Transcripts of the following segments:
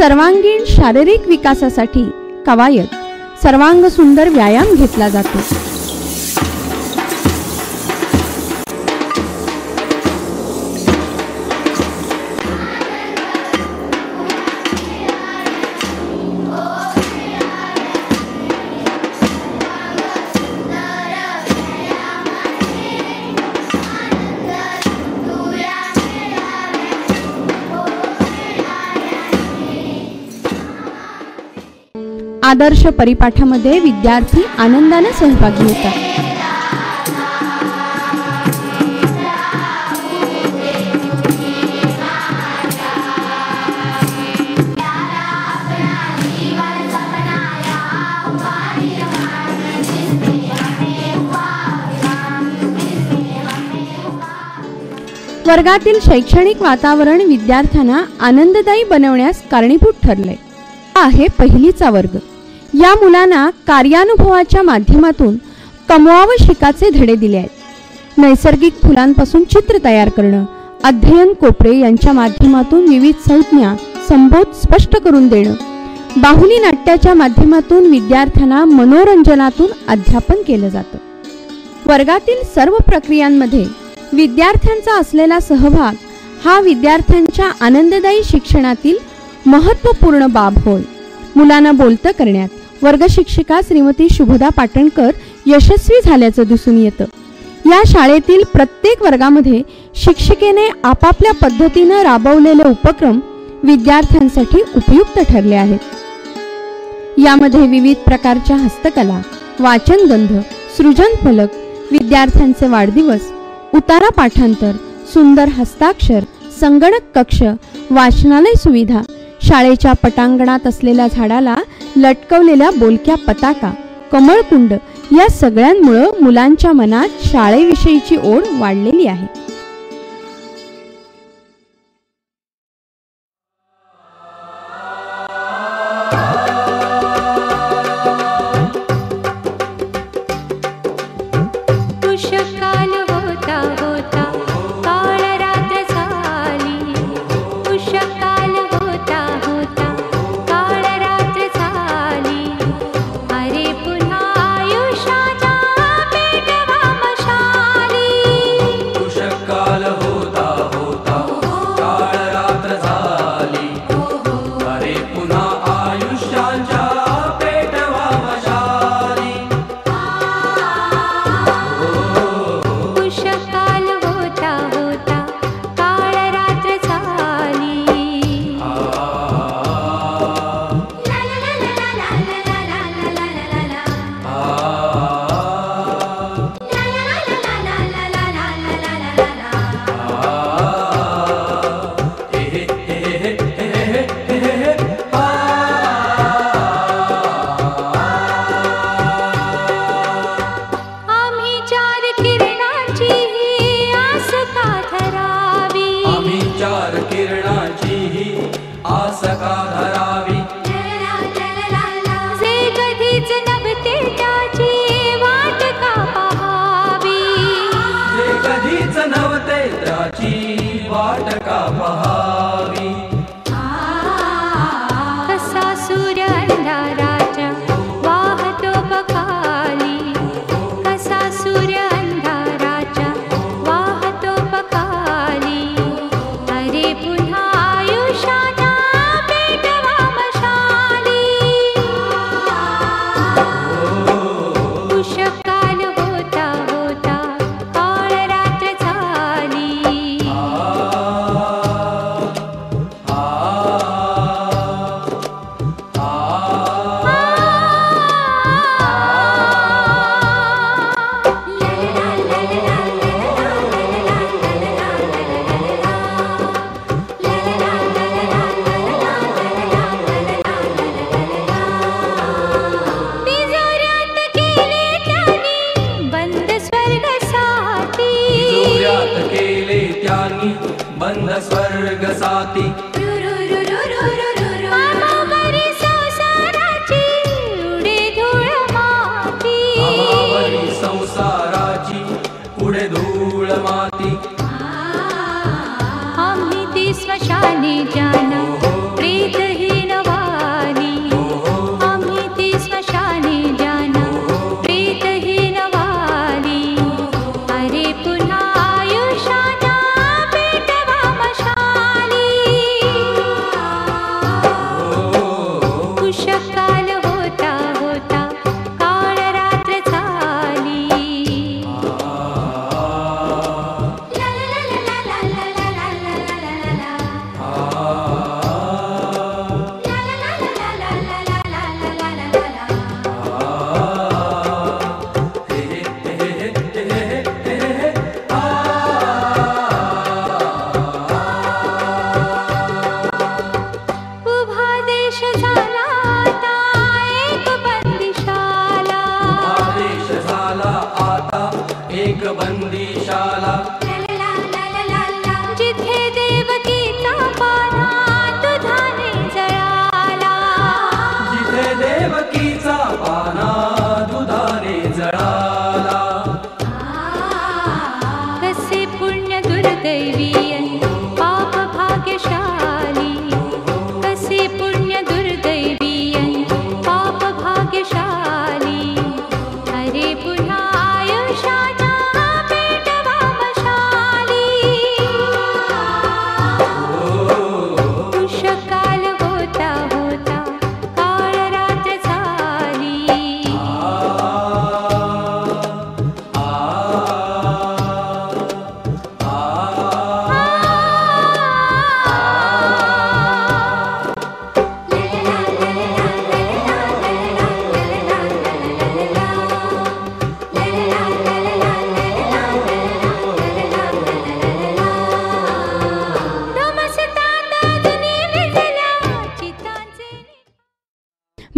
सर्वांगीण शारीरिक विकासासाठी कवायत सर्वांग सुंदर व्यायाम घेतला जातो. आदर्श परिपाठामध्ये विद्यार्थी आनंदाने सहभागी होतात. वर्गातील शैक्षणिक वातावरण विद्यार्थ्यांना आनंददायी बनवण्यास कारणीभूत ठरले हा आहे पहिलीचा वर्ग. या मुलांना कार्यानुभवाच्या माध्यमातून कमवावं शिकाचे धडे दिले आहेत. नैसर्गिक फुलांपासून चित्र तयार करणं अध्ययन कोपरे यांच्या माध्यमातून विविध संज्ञा संबोध स्पष्ट करून देणं बाहुली नाट्याच्या माध्यमातून विद्यार्थ्यांना मनोरंजनातून अध्यापन केलं जातं. वर्गातील सर्व प्रक्रियांमध्ये विद्यार्थ्यांचा असलेला सहभाग हा विद्यार्थ्यांच्या आनंददायी शिक्षणातील महत्त्वपूर्ण बाब होय. मुलांना बोलतं करण्यात वर्ग शिक्षिका श्रीमती शुभदा पाटणकर यशस्वी झाल्याचं दिसून येतं. या शाळेतील प्रत्येक वर्गामध्ये शिक्षिकेने आपापल्या पद्धतीनं राबवलेले उपक्रम विद्यार्थ्यांसाठी उपयुक्त ठरले आहेत. यामध्ये विविध प्रकारच्या हस्तकला वाचनगंध सृजन फलक विद्यार्थ्यांचे वाढदिवस उतारा पाठांतर सुंदर हस्ताक्षर संगणक कक्ष वाचनालय सुविधा शाळेच्या पटांगणात असलेल्या झाडाला लटकवलेल्या बोलक्या पताका कमळकुंड या सगळ्यांमुळं मुलांच्या मनात शाळेविषयीची ओढ वाढलेली आहे.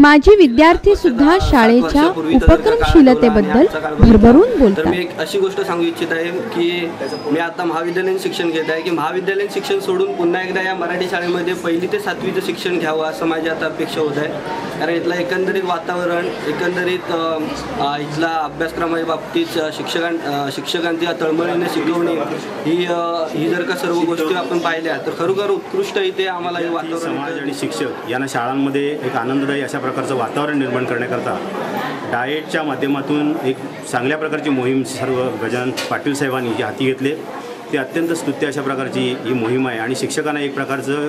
माजी विद्यार्थी सुद्धा शाळेच्या उपक्रमशीलतेबद्दल भरभरून तर बोलतात. मी एक अशी गोष्ट सांगू इच्छित आहे की मी आता महाविद्यालयीन शिक्षण घेत आहे की महाविद्यालयीन शिक्षण सोडून पुन्हा एकदा या मराठी शाळेमध्ये पहिली ते सातवीचं शिक्षण घ्यावं असं माझी आता अपेक्षा होत आहे. कारण इथलं एकंदरीत वातावरण एकंदरीत इथला अभ्यासक्रमाच्या बाबतीत शिक्षकां शिक्षकांची तळमळीने शिकवणे ही ही जर का सर्व गोष्टी आपण पाहिल्या तर खरोखर उत्कृष्ट इथे आम्हाला हे समाज वातावरण आणि शिक्षक यांना शाळांमध्ये एक आनंददायी अशा प्रकारचं वातावरण निर्माण करण्याकरता डाएटच्या माध्यमातून एक चांगल्या प्रकारची मोहीम सर्व गजानन पाटील साहेबांनी जी हाती घेतले ते अत्यंत स्तुत्य अशा प्रकारची ही मोहीम आहे आणि शिक्षकांना एक प्रकारचं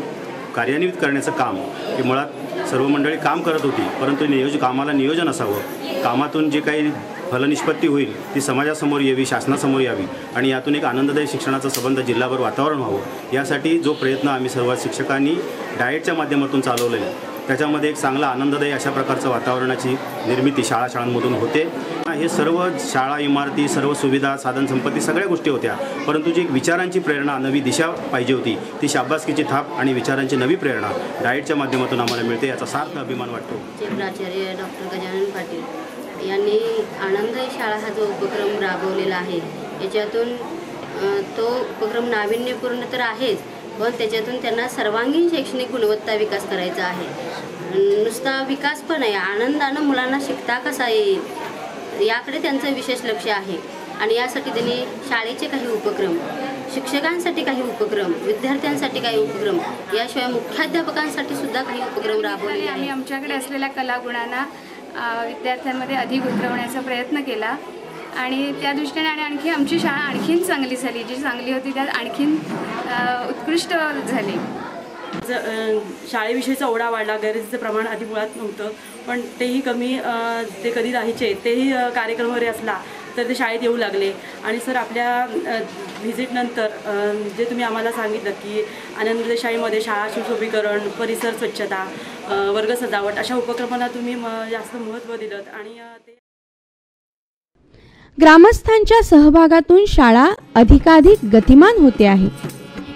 कार्यान्वित करण्याचं काम हे मुळात सर्व मंडळी काम करत होती परंतु नियोज कामाला नियोजन असावं कामातून जे काही फलनिष्पत्ती होईल ती समाजासमोर यावी शासनासमोर यावी आणि यातून एक आनंददायी शिक्षणाचा संबंध जिल्हाभर वातावरण व्हावं यासाठी जो प्रयत्न आम्ही सर्व शिक्षकांनी डाएटच्या माध्यमातून चालवलेला आहे त्याच्यामध्ये एक चांगला आनंददायी अशा प्रकारचं वातावरणाची निर्मिती शाळा शाळांमधून होते. हे सर्व शाळा इमारती सर्व सुविधा साधनसंपत्ती सगळ्या गोष्टी होत्या. परंतु जी एक विचारांची प्रेरणा नवी दिशा पाहिजे होती ती शाबासकीची थाप आणि विचारांची नवी प्रेरणा डाएटच्या माध्यमातून आम्हाला मिळते याचा सार्थ अभिमान वाटतो. प्राचार्य डॉक्टर गजानन पाटील यांनी आनंद शाळा हा जो उपक्रम राबवलेला आहे याच्यातून तो उपक्रम नाविन्यपूर्ण तर आहेच पण त्याच्यातून त्यांना सर्वांगीण शैक्षणिक गुणवत्ता विकास करायचा आहे. नुसता विकास पण आहे आनंदानं मुलांना शिकता कसा येईल याकडे त्यांचं विशेष लक्ष आहे. आणि यासाठी त्यांनी शाळेचे काही उपक्रम शिक्षकांसाठी काही उपक्रम विद्यार्थ्यांसाठी काही उपक्रम याशिवाय मुख्याध्यापकांसाठी सुद्धा काही उपक्रम राबवलेले आणि आम्ही आमच्याकडे असलेल्या कलागुणांना विद्यार्थ्यांमध्ये अधिक उतरवण्याचा प्रयत्न केला. आणि त्या दृष्टीने आणि आणखी आमची शाळा आणखीन चांगली झाली. जी चांगली होती त्यात आणखीन उत्कृष्ट झाली. ज- शाळेविषयीचा ओढा वाढला. गरजेचं प्रमाण आधी मुळात नव्हतं. पण तेही कमी ते कधी राहायचे तेही कार्यक्रम वगैरे असला तर ते शाळेत येऊ लागले. आणि सर आपल्या व्हिजिटनंतर जे तुम्ही आम्हाला सांगितलं की आनंद शाळेमध्ये शाळा सुशोभीकरण परिसर स्वच्छता वर्ग सजावट अशा उपक्रमांना तुम्ही म जास्त महत्त्व दिलं आणि ते ग्रामस्थांच्या सहभागातून शाळा अधिकाधिक गतिमान होते आहे.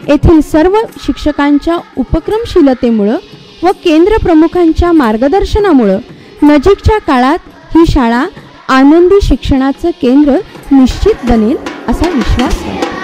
येथील सर्व शिक्षकांच्या उपक्रमशीलतेमुळं व केंद्र प्रमुखांच्या मार्गदर्शनामुळं नजीकच्या काळात ही शाळा आनंदी शिक्षणाचं केंद्र निश्चित बनेल असा विश्वास वाटतो